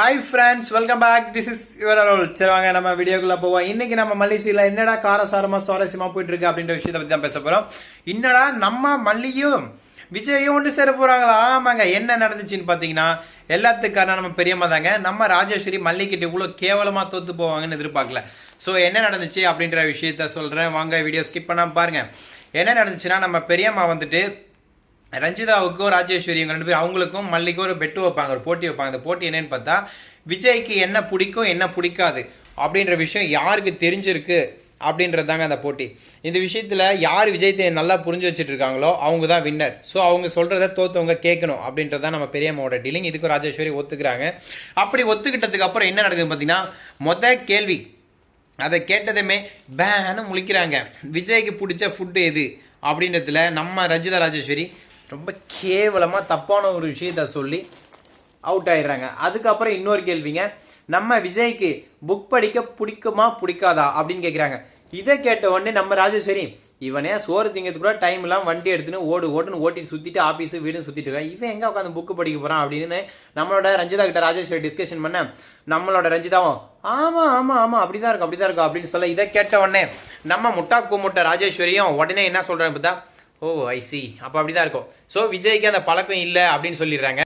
Hi friends welcome back this is your role சரி வாங்க நம்ம வீடியோக்குள்ள போவோம். இன்னைக்கு நம்ம மல்லிசையில் என்னடா காரசாரமாக சுவாரஸ்யமாக போயிட்டு இருக்கு அப்படின்ற விஷயத்தை பற்றி தான் பேச போகிறோம் என்னடா நம்ம மல்லியும் விஜயும் ஒன்று சேர போகிறாங்களா ஆமாங்க. என்ன நடந்துச்சுன்னு பார்த்தீங்கன்னா எல்லாத்துக்கான நம்ம பெரியம்மா தாங்க. நம்ம ராஜேஸ்வரி மல்லிக்கிட்ட இவ்வளோ கேவலமாக தோத்து போவாங்கன்னு எதிர்பார்க்கல. ஸோ என்ன நடந்துச்சு அப்படின்ற விஷயத்த சொல்கிறேன் வாங்க வீடியோ ஸ்கிப் பண்ணாமல் பாருங்க. என்ன நடந்துச்சுன்னா நம்ம பெரியம்மா வந்துட்டு ரஞ்சிதாவுக்கும் ராஜேஸ்வரி இவங்க ரெண்டு பேரும் அவங்களுக்கும் மல்லிக்கும் ஒரு பெட்டு வைப்பாங்க ஒரு போட்டி வைப்பாங்க. அந்த போட்டி என்னன்னு பார்த்தா விஜய்க்கு என்ன பிடிக்கும் என்ன பிடிக்காது அப்படின்ற விஷயம் யாருக்கு தெரிஞ்சிருக்கு அப்படின்றது தாங்க அந்த போட்டி. இந்த விஷயத்தில் யார் விஜயத்தை நல்லா புரிஞ்சு வச்சுட்டு இருக்காங்களோ அவங்க தான் வின்னர் ஸோ அவங்க சொல்கிறத தோத்தவங்க கேட்கணும் அப்படின்றது தான் நம்ம பெரியம்மாவோட டீலிங் இதுக்கும் ராஜேஸ்வரி ஒத்துக்கிறாங்க. அப்படி ஒத்துக்கிட்டதுக்கு அப்புறம் என்ன நடக்குதுன்னு பார்த்தீங்கன்னா மொத கேள்வி. அதை கேட்டதுமே பேன்னு முழிக்கிறாங்க. விஜய்க்கு பிடிச்ச ஃபுட்டு எது? அப்படின்றதுல நம்ம ரஞ்சிதா ராஜேஸ்வரி ரொம்ப கேவலமாக தப்பான ஒரு விஷயத்த சொல்லி அவுட் ஆயிடுறாங்க. அதுக்கப்புறம் இன்னொரு கேள்விங்க நம்ம விஜய்க்கு புக் படிக்க பிடிக்குமா பிடிக்காதா அப்படின்னு கேட்குறாங்க இதை கேட்ட உடனே நம்ம ராஜேஸ்வரி இவனே சோறு திங்கிறதுக்கு கூட டைம் எல்லாம் வண்டி எடுத்துன்னு ஓடு ஓட்டுன்னு ஓட்டிட்டு சுத்திட்டு ஆபீஸ் வீடுன்னு சுத்திட்டு இருக்கான். இவன் எங்க உட்காந்து புக்கு படிக்க போறான் அப்படின்னு நம்மளோட ரஞ்சிதா கிட்ட ராஜேஸ்வரி டிஸ்கஷன் பண்ண நம்மளோட ரஞ்சிதாவும் ஆமா ஆமா ஆமா அப்படிதான் இருக்கும் அப்படிதான் இருக்கும் அப்படின்னு சொல்ல இதை கேட்ட உடனே நம்ம முட்டா கூமுட்ட ராஜேஸ்வரியும் உடனே என்ன சொல்றாங்க பார்த்தா ஓ ஐ சி அப்போ அப்படிதான் இருக்கும். ஸோ விஜய்க்கு அந்த பழக்கம் இல்லை அப்படின்னு சொல்லிடுறாங்க.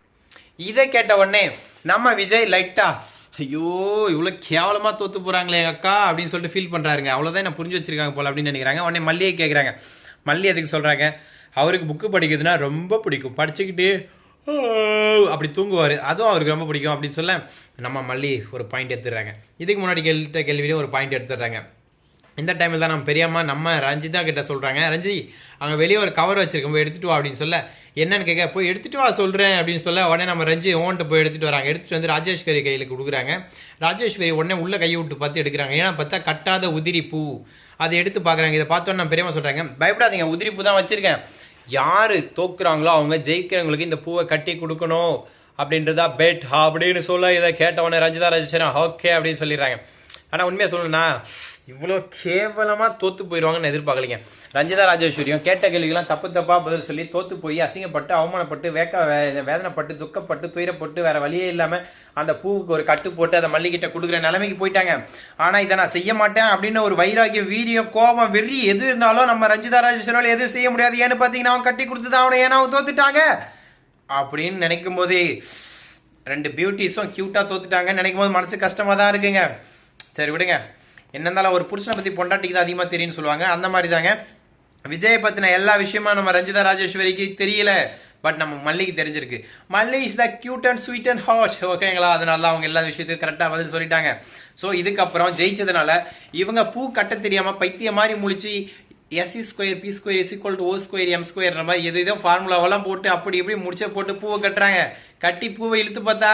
இதை கேட்ட உடனே நம்ம விஜய் லைட்டா ஐயோ இவ்வளோ கேவலமாக தோத்து போகிறாங்களே எங்கள் அக்கா அப்படின்னு சொல்லிட்டு ஃபீல் பண்ணுறாருங்க அவ்வளோதான் என்ன புரிஞ்சு வச்சிருக்காங்க போல அப்படின்னு நினைக்கிறாங்க. உடனே மல்லியை கேட்குறாங்க மல்லி எதுக்கு சொல்கிறாங்க அவருக்கு புக்கு படிக்கிறதுனா ரொம்ப பிடிக்கும். படிச்சுக்கிட்டு அப்படி தூங்குவார். அதுவும் அவருக்கு ரொம்ப பிடிக்கும் அப்படின்னு சொல்ல நம்ம மல்லி ஒரு பாயிண்ட் எடுத்துடுறாங்க. இதுக்கு முன்னாடி கேள்விட்ட கேள்வியிலே ஒரு பாயிண்ட் எடுத்துடுறாங்க. இந்த டைமில் தான் நம்ம பெரியம்மா நம்ம ரஞ்சிதா கிட்ட சொல்கிறாங்க ரஞ்சி அங்கே வெளியே ஒரு கவர் வச்சிருக்கோம் போய் எடுத்துகிட்டு வா அப்படின்னு சொல்ல. என்னன்னு கேட்க போய் எடுத்துகிட்டு வா சொல்கிறேன் அப்படின்னு சொல்ல உடனே நம்ம ரஞ்சி ஓன்ட்டு போய் எடுத்துகிட்டு வராங்க. எடுத்துகிட்டு வந்து ராஜேஸ்வரி கையில் கொடுக்குறாங்க. ராஜேஸ்வரி உடனே உள்ள கையை விட்டு பார்த்து எடுக்கிறாங்க. ஏன்னா பார்த்தா கட்டாத உதிரி பூ. அதை எடுத்து பார்க்குறாங்க. இதை பார்த்தோன்னு நம்ம பெரியம்மா சொல்கிறாங்க பயப்படாதீங்க உதிரி பூ தான் வச்சுருக்கேன். யார் தோக்குறாங்களோ அவங்க ஜெயிக்கிறவங்களுக்கு இந்த பூவை கட்டி கொடுக்கணும். அப்படின்றதா பெட் அப்படின்னு சொல்ல இதை கேட்டவொடனே ரஞ்சிதா ராஜேஸ்வரன் ஓகே அப்படின்னு சொல்லிடுறாங்க. ஆனால் உண்மையாக சொல்லணும்னா இவ்வளோ கேவலமாக தோற்று போயிடுவாங்கன்னு எதிர்பார்க்கலைங்க. ரஞ்சிதா ராஜேஸ்வரியும் கேட்ட கேள்விக்கெல்லாம் தப்பு தப்பாக பதில் சொல்லி தோற்று போய் அசிங்கப்பட்டு அவமானப்பட்டு வேக்க வேதனைப்பட்டு துக்கப்பட்டு துயரப்பட்டு வேற வழியே இல்லாமல் அந்த பூவுக்கு ஒரு கட்டு போட்டு அதை மல்லிகிட்ட கொடுக்குற நிலைமைக்கு போயிட்டாங்க. ஆனால் இதை நான் செய்ய மாட்டேன் அப்படின்னு ஒரு வைராகியம் வீரியம் கோபம் வெறி எது இருந்தாலும் நம்ம ரஞ்சிதா ராஜேஸ்வரால் எதுவும் செய்ய முடியாது. ஏன்னு பார்த்தீங்கன்னா அவன் கட்டி கொடுத்து தான் அவனை ஏன்னா அவன் தோத்துட்டாங்க? அப்படின்னு நினைக்கும் போதே ரெண்டு பியூட்டிஸும் க்யூட்டாக தோத்துட்டாங்கன்னு நினைக்கும் போது மனசு கஷ்டமாக தான் இருக்குங்க. சரி விடுங்க. என்ன இருந்தாலும் ஒரு புருஷனை பற்றி பொண்டாட்டிக்கு தான் அதிகமாக தெரியும்னு சொல்லுவாங்க. அந்த மாதிரி தாங்க விஜயை பற்றின எல்லா விஷயமும் நம்ம ரஞ்சிதா ராஜேஸ்வரிக்கு தெரியல. பட் நம்ம மல்லிக்கு தெரிஞ்சிருக்கு. Malli is the cute and sweet and hot ஓகேங்களா அதனால தான் அவங்க எல்லா விஷயத்துக்கும் கரெக்டாக பதில் சொல்லிட்டாங்க. ஸோ இதுக்கப்புறம் ஜெயிச்சதுனால இவங்க பூ கட்ட தெரியாமல் பைத்திய மாதிரி முழிச்சு S square P square is equal to O square M ஸ்கொயர்ன்ற மாதிரி எது இதோ ஃபார்முலாவெல்லாம் போட்டு அப்படி இப்படி முடிச்ச போட்டு பூவை கட்டுறாங்க. கட்டி பூவை இழுத்து பார்த்தா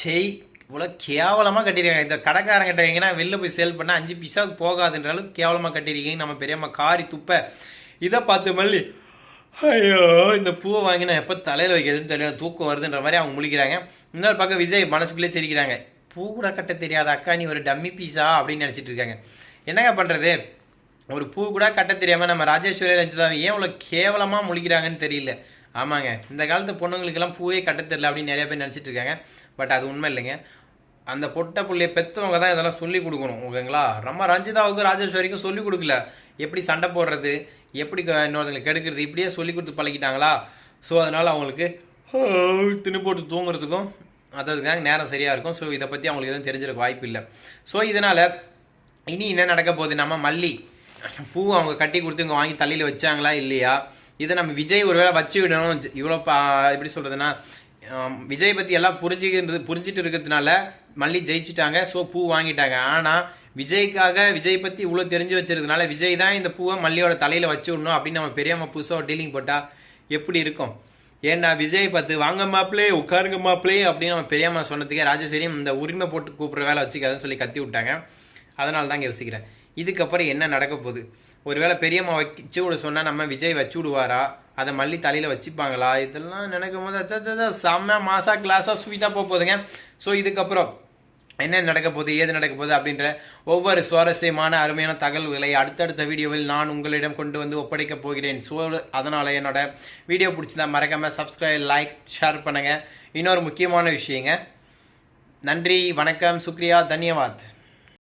செய் இவ்வளோ கேவலமாக கட்டிருக்காங்க இந்த கடைக்காரங்கிட்ட எங்கன்னா வெளில போய் சேல் பண்ணால் அஞ்சு பைசாவுக்கு போகாதுன்ற அளவுக்கு கேவலமாக கட்டிருக்கீங்க நம்ம பெரியம்மா காரி துப்ப. இதை பார்த்து மல்லி ஐயோ இந்த பூவை வாங்கினா எப்போ தலையில் வைக்கிறதுன்னு தெரியல தூக்கம் வருதுன்ற மாதிரி அவங்க முழிக்கிறாங்க. இன்னொரு பக்கம் விஜய் மனசுக்குள்ளே சிரிக்கிறாங்க. பூ கூட கட்ட தெரியாத அக்கா நீ ஒரு டம்மி பீஸா அப்படின்னு நினச்சிட்டு இருக்காங்க. என்னங்க பண்ணுறது ஒரு பூ கூட கட்ட தெரியாமல் நம்ம ராஜேஸ்வரி ரஞ்சிதாவை ஏன் இவ்வளோ கேவலமாக முழிக்கிறாங்கன்னு தெரியல. ஆமாங்க. இந்த காலத்து பொண்ணுங்களுக்கெல்லாம் பூவே கட்ட தெரியல அப்படின்னு நிறைய பேர் நினச்சிட்டு இருக்காங்க. பட் அது உண்மை இல்லைங்க. அந்த பொட்டை புள்ளைய பெற்றவங்க தான் இதெல்லாம் சொல்லி கொடுக்கணும் ஓகேங்களா? நம்ம ரஞ்சிதாவுக்கும் ராஜேஸ்வரிக்கும் சொல்லி கொடுக்கல. எப்படி சண்டை போடுறது? எப்படி க- இன்னொருத்தங்களை கெடுக்கிறது? இப்படியே சொல்லி கொடுத்து பழகிட்டாங்களா? ஸோ அதனால் அவங்களுக்கு தின்னு போட்டு தூங்குறதுக்கும் அதுக்காக நேரம் சரியாக இருக்கும். ஸோ இதை பற்றி அவங்களுக்கு எதுவும் தெரிஞ்சிருக்க வாய்ப்பு இல்லை. ஸோ இதனால் இனி என்ன நடக்க போகுது? நம்ம மல்லி. பூ அவங்க கட்டி கொடுத்து இங்கே வாங்கி தள்ளியில் வச்சாங்களா இல்லையா? இதை நம்ம விஜய் ஒருவேளை வச்சு விடணும். இவ்வளோ பா எப்படி சொல்கிறதுனா விஜய் பற்றி எல்லாம் புரிஞ்சுக்கிறது புரிஞ்சிட்டு இருக்கிறதுனால மல்லி ஜெயிச்சிட்டாங்க. ஸோ பூ வாங்கிட்டாங்க. ஆனால் விஜய்க்காக விஜய் பற்றி இவ்வளோ தெரிஞ்சு வச்சிருக்கனால விஜய் தான் இந்த பூவை மல்லியோட தலையில் வச்சு விடணும் அப்படின்னு நம்ம பெரியம்மா புதுசாக டீலிங் போட்டால் எப்படி இருக்கும்? ஏன்னா விஜய் பார்த்து வாங்க மாப்பிளே உட்காருங்க மாப்பிளே அப்படின்னு நம்ம பெரியம்மா சொன்னதுக்கே ராஜேஸ்வரியும் இந்த உரிமை போட்டு கூப்பிட்ற வேலை வச்சுக்காதுன்னு சொல்லி கத்தி விட்டாங்க. அதனால தாங்க யோசிக்கிறேன். இதுக்கப்புறம் என்ன நடக்க போகுது? ஒருவேளை பெரியம்மா வச்சு விட சொன்னால் நம்ம விஜய் வச்சு விடுவாரா? அதை மல்லி தலையில் வச்சுப்பாங்களா? இதெல்லாம் நினைக்கும் போது அச்சா, செம்ம மாசா கிளாஸாக ஸ்வீட்டாக போக போகுதுங்க. ஸோ இதுக்கப்புறம் என்ன நடக்க போகுது? ஏது நடக்க போகுது? அப்படின்ற ஒவ்வொரு சுவாரஸ்யமான அருமையான தகவல்களை அடுத்தடுத்த வீடியோவில் நான் உங்களிடம் கொண்டு வந்து ஒப்படைக்கப் போகிறேன். ஸோ அதனால் என்னோட வீடியோ பிடிச்சதா மறக்காமல் சப்ஸ்கிரைப் லைக் ஷேர் பண்ணுங்கள் இன்னொரு முக்கியமான விஷயங்க. நன்றி வணக்கம் சுக்ரியா தன்யவாத்.